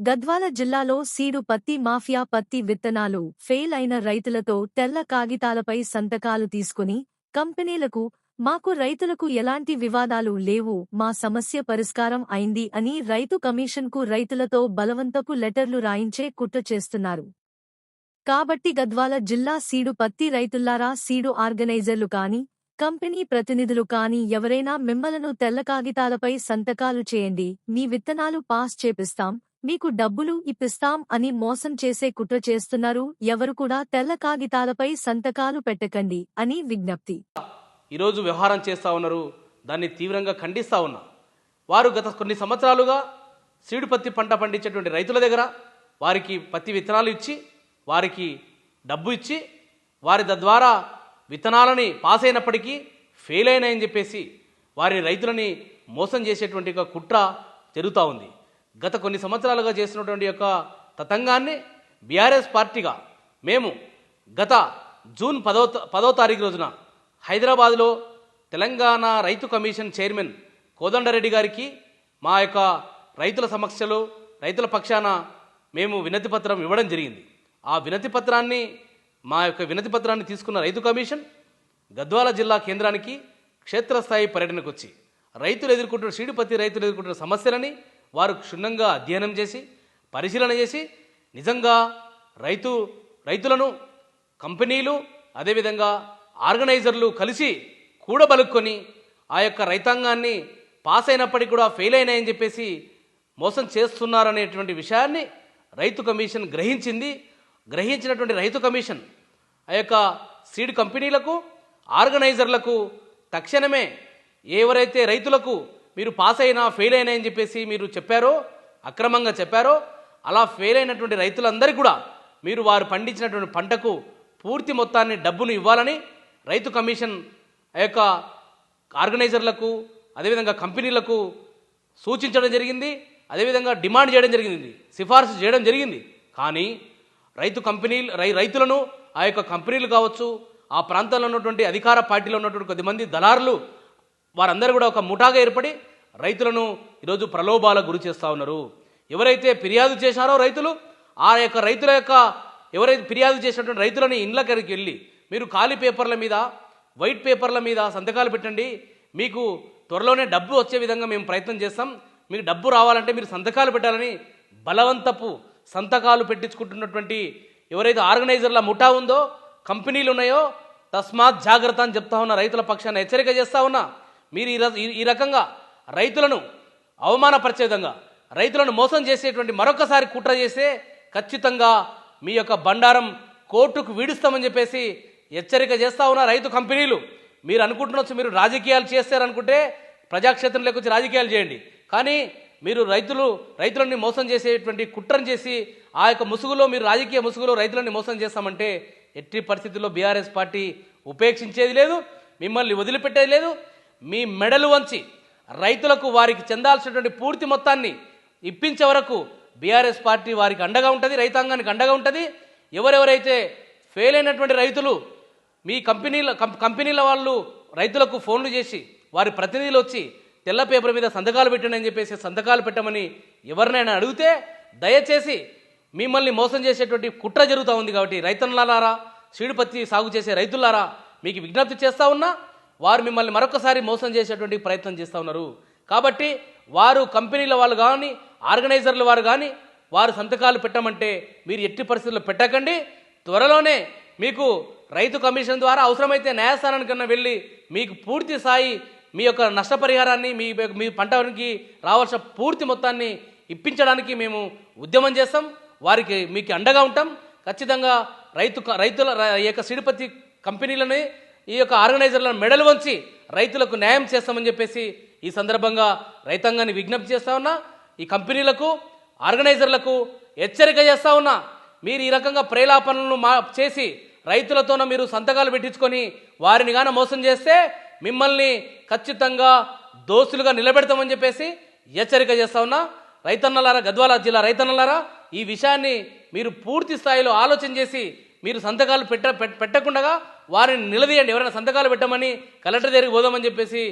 గద్వాల జిల్లాలో సీడు పత్తి మాఫియా పత్తి విత్తనాలు ఫెయిల్ అయిన రైతులతో తెల్ల కాగితాలపై సంతకాలు తీసుకుని కంపెనీలకు మాకు రైతులకు ఎలాంటి వివాదాలు లేవు మా సమస్య పరిష్కారం అయింది అని రైతు కమిషన్కు రైతులతో బలవంతపు లెటర్లు రాయించే కుట్ర చేస్తున్నారు. కాబట్టి గద్వాల జిల్లా సీడు పత్తి రైతుల్లారా సీడు ఆర్గనైజర్లు కాని కంపెనీ ప్రతినిధులు కాని ఎవరైనా మిమ్మలను తెల్ల కాగితాలపై సంతకాలు చేయండి మీ విత్తనాలు పాస్ చేపిస్తాం మీకు డబ్బులు ఇప్పిస్తాం అని మోసం చేసే కుట్ర చేస్తున్నారు ఎవరు కూడా తెల్ల కాగితాలపై సంతకాలు పెట్టకండి అని విజ్ఞప్తి. ఈరోజు వ్యవహారం చేస్తూ ఉన్నారు దాన్ని తీవ్రంగా ఖండిస్తూ ఉన్నా. వారు గత కొన్ని సంవత్సరాలుగా సీడు పత్తి పంట పండించేటువంటి రైతుల దగ్గర వారికి పత్తి విత్తనాలు ఇచ్చి వారికి డబ్బు ఇచ్చి వారి తద్వారా విత్తనాలని పాస్ అయినప్పటికీ ఫెయిల్ అయినాయని చెప్పేసి వారి రైతులని మోసం చేసేటువంటి ఒక కుట్ర జరుగుతూ ఉంది. గత కొన్ని సంవత్సరాలుగా చేస్తున్నటువంటి యొక్క తతంగాన్ని బీఆర్ఎస్ పార్టీగా మేము గత జూన్ పదో పదో తారీఖు రోజున హైదరాబాద్లో తెలంగాణ రైతు కమిషన్ చైర్మన్ కోదండరెడ్డి గారికి మా యొక్క రైతుల సమస్యలు రైతుల పక్షాన మేము వినతి పత్రం ఇవ్వడం జరిగింది. ఆ వినతి పత్రాన్ని మా యొక్క వినతి పత్రాన్ని తీసుకున్న రైతు కమిషన్ గద్వాల జిల్లా కేంద్రానికి క్షేత్రస్థాయి పర్యటనకు వచ్చి రైతులు ఎదుర్కొంటున్న సీడుపత్తి రైతులు ఎదుర్కొంటున్న సమస్యలని వారు క్షుణ్ణంగా అధ్యయనం చేసి పరిశీలన చేసి నిజంగా రైతు రైతులను కంపెనీలు అదేవిధంగా ఆర్గనైజర్లు కలిసి కూడబలుక్కొని ఆ యొక్క రైతాంగాన్ని పాస్ అయినప్పటికీ కూడా ఫెయిల్ అయినాయని చెప్పేసి మోసం చేస్తున్నారనేటువంటి విషయాన్ని రైతు కమిషన్ గ్రహించింది. గ్రహించినటువంటి రైతు కమిషన్ ఆ యొక్క సీడ్ కంపెనీలకు ఆర్గనైజర్లకు తక్షణమే ఎవరైతే రైతులకు మీరు పాస్ అయినా ఫెయిల్ అయినా అని చెప్పేసి మీరు చెప్పారో అక్రమంగా చెప్పారో అలా ఫెయిల్ అయినటువంటి రైతులందరికీ కూడా మీరు వారు పండించినటువంటి పంటకు పూర్తి మొత్తాన్ని డబ్బును ఇవ్వాలని రైతు కమిషన్ ఆ యొక్క ఆర్గనైజర్లకు అదేవిధంగా కంపెనీలకు సూచించడం జరిగింది అదేవిధంగా డిమాండ్ చేయడం జరిగింది సిఫార్సు చేయడం జరిగింది. కానీ రైతు కంపెనీలు రై రైతులను ఆ యొక్క కంపెనీలు కావచ్చు ఆ ప్రాంతంలో ఉన్నటువంటి అధికార పార్టీలో ఉన్నటువంటి కొద్దిమంది దళారులు వారందరూ కూడా ఒక ముఠాగా ఏర్పడి రైతులను ఈరోజు ప్రలోభాలకు గురి చేస్తూ ఉన్నారు. ఎవరైతే ఫిర్యాదు చేశారో రైతులు ఆ యొక్క రైతుల యొక్క ఎవరైతే ఫిర్యాదు చేసినటువంటి రైతులని ఇండ్లకి వెళ్ళి మీరు ఖాళీ పేపర్ల మీద వైట్ పేపర్ల మీద సంతకాలు పెట్టండి. మీకు త్వరలోనే డబ్బు వచ్చే విధంగా మేము ప్రయత్నం చేస్తాం. మీకు డబ్బు రావాలంటే మీరు సంతకాలు పెట్టాలని బలవంతపు సంతకాలు పెట్టించుకుంటున్నటువంటి ఎవరైతే ఆర్గనైజర్ల ముఠా ఉందో కంపెనీలు ఉన్నాయో తస్మాత్ జాగ్రత్త అని చెప్తా ఉన్న రైతుల పక్షాన్ని హెచ్చరిక చేస్తా ఉన్నా. మీరు ఈ ర- ఈ- రకంగా రైతులను అవమానపరిచే విధంగా రైతులను మోసం చేసేటువంటి మరొకసారి కుట్ర చేస్తే ఖచ్చితంగా మీ యొక్క బండారం కోర్టుకు వీడుస్తామని చెప్పేసి హెచ్చరిక చేస్తా ఉన్న రైతు కంపెనీలు మీరు అనుకుంటున్నచ్చు మీరు రాజకీయాలు చేస్తారనుకుంటే ప్రజాక్షేత్రంలోకి వచ్చి రాజకీయాలు చేయండి. కానీ మీరు రైతులు రైతులని మోసం చేసేటువంటి కుట్రను చేసి ఆ యొక్క ముసుగులో మీరు రాజకీయ ముసుగులో రైతులని మోసం చేస్తామంటే ఎట్టి పరిస్థితుల్లో బీఆర్ఎస్ పార్టీ ఉపేక్షించేది లేదు మిమ్మల్ని వదిలిపెట్టేది లేదు. మీ మెడలు వంచి రైతులకు వారికి చెందాల్సినటువంటి పూర్తి మొత్తాన్ని ఇప్పించే వరకు బీఆర్ఎస్ పార్టీ వారికి అండగా ఉంటుంది రైతాంగానికి అండగా ఉంటుంది. ఎవరెవరైతే ఫెయిల్ అయినటువంటి రైతులు మీ కంపెనీల కం- కంపెనీల వాళ్ళు రైతులకు ఫోన్లు చేసి వారి ప్రతినిధులు వచ్చి తెల్ల పేపర్ మీద సంతకాలు పెట్టండి అని చెప్పేసి సంతకాలు పెట్టమని ఎవరినైనా అడిగితే దయచేసి మిమ్మల్ని మోసం చేసేటువంటి కుట్ర జరుగుతూ ఉంది కాబట్టి రైతన్నలారా సీడుపత్తి సాగు చేసే రైతులారా మీకు విజ్ఞప్తి చేస్తా ఉన్నా వారు మిమ్మల్ని మరొకసారి మోసం చేసేటువంటి ప్రయత్నం చేస్తూ ఉన్నారు. కాబట్టి వారు కంపెనీల వాళ్ళు కానీ ఆర్గనైజర్ల వారు కానీ వారు సంతకాలు పెట్టమంటే మీరు ఎట్టి పరిస్థితుల్లో పెట్టకండి. త్వరలోనే మీకు రైతు కమిషన్ ద్వారా అవసరమైతే న్యాయస్థానానికన్నా వెళ్ళి మీకు పూర్తి స్థాయి మీ యొక్క నష్టపరిహారాన్ని మీ మీ పంటకి రావాల్సిన పూర్తి మొత్తాన్ని ఇప్పించడానికి మేము ఉద్యమం చేస్తాం. వారికి మీకు అండగా ఉంటాం. ఖచ్చితంగా రైతు రైతుల ఈ యొక్క సిడిపతి కంపెనీలని ఈ యొక్క ఆర్గనైజర్లను మెడలు వంచి రైతులకు న్యాయం చేస్తామని చెప్పేసి ఈ సందర్భంగా రైతాంగాన్ని విజ్ఞప్తి చేస్తా ఉన్నా. ఈ కంపెనీలకు ఆర్గనైజర్లకు హెచ్చరిక చేస్తా ఉన్నా. మీరు ఈ రకంగా ప్రేలాపనలను మా చేసి రైతులతోన మీరు సంతకాలు పెట్టించుకొని వారిని గాన మోసం చేస్తే మిమ్మల్ని ఖచ్చితంగా దోస్తులుగా నిలబెడతామని చెప్పేసి హెచ్చరిక చేస్తా ఉన్నా. రైతన్నలారా గద్వాల జిల్లా రైతన్నలారా ఈ విషయాన్ని మీరు పూర్తి స్థాయిలో ఆలోచన చేసి మీరు సంతకాలు పెట్ట పెట్టకుండా వారిని నిలదీయండి. ఎవరైనా సంతకాలు పెట్టమని కలెక్టర్ దగ్గరికి పోదామని చెప్పేసి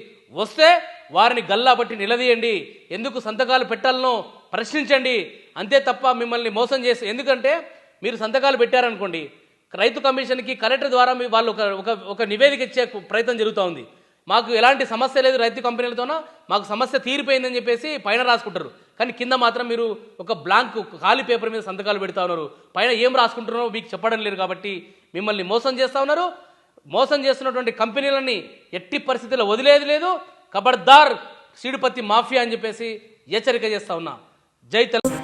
వస్తే వారిని గల్లా పట్టి నిలదీయండి. ఎందుకు సంతకాలు పెట్టాలనో ప్రశ్నించండి. అంతే తప్ప మిమ్మల్ని మోసం చేసి ఎందుకంటే మీరు సంతకాలు పెట్టారనుకోండి. రైతు కమిషన్కి కలెక్టర్ ద్వారా మీ వాళ్ళు ఒక ఒక ఒక నివేదిక ఇచ్చే ప్రయత్నం జరుగుతూ ఉంది. మాకు ఎలాంటి సమస్య లేదు రైతు కంపెనీలతోనో మాకు సమస్య తీరిపోయిందని చెప్పేసి పైన రాసుకుంటారు. కానీ కింద మాత్రం మీరు ఒక బ్లాంక్ ఖాళీ పేపర్ మీద సంతకాలు పెడతా ఉన్నారు. పైన ఏం రాసుకుంటున్నారో మీకు చెప్పడం లేదు కాబట్టి మిమ్మల్ని మోసం చేస్తూ ఉన్నారు. మోసం చేస్తున్నటువంటి కంపెనీలని ఎట్టి పరిస్థితుల్లో వదిలేది లేదు. కబడ్దార్ సీడుపత్తి మాఫియా అని చెప్పేసి హెచ్చరిక చేస్తా ఉన్నా. జై తెలంగాణ.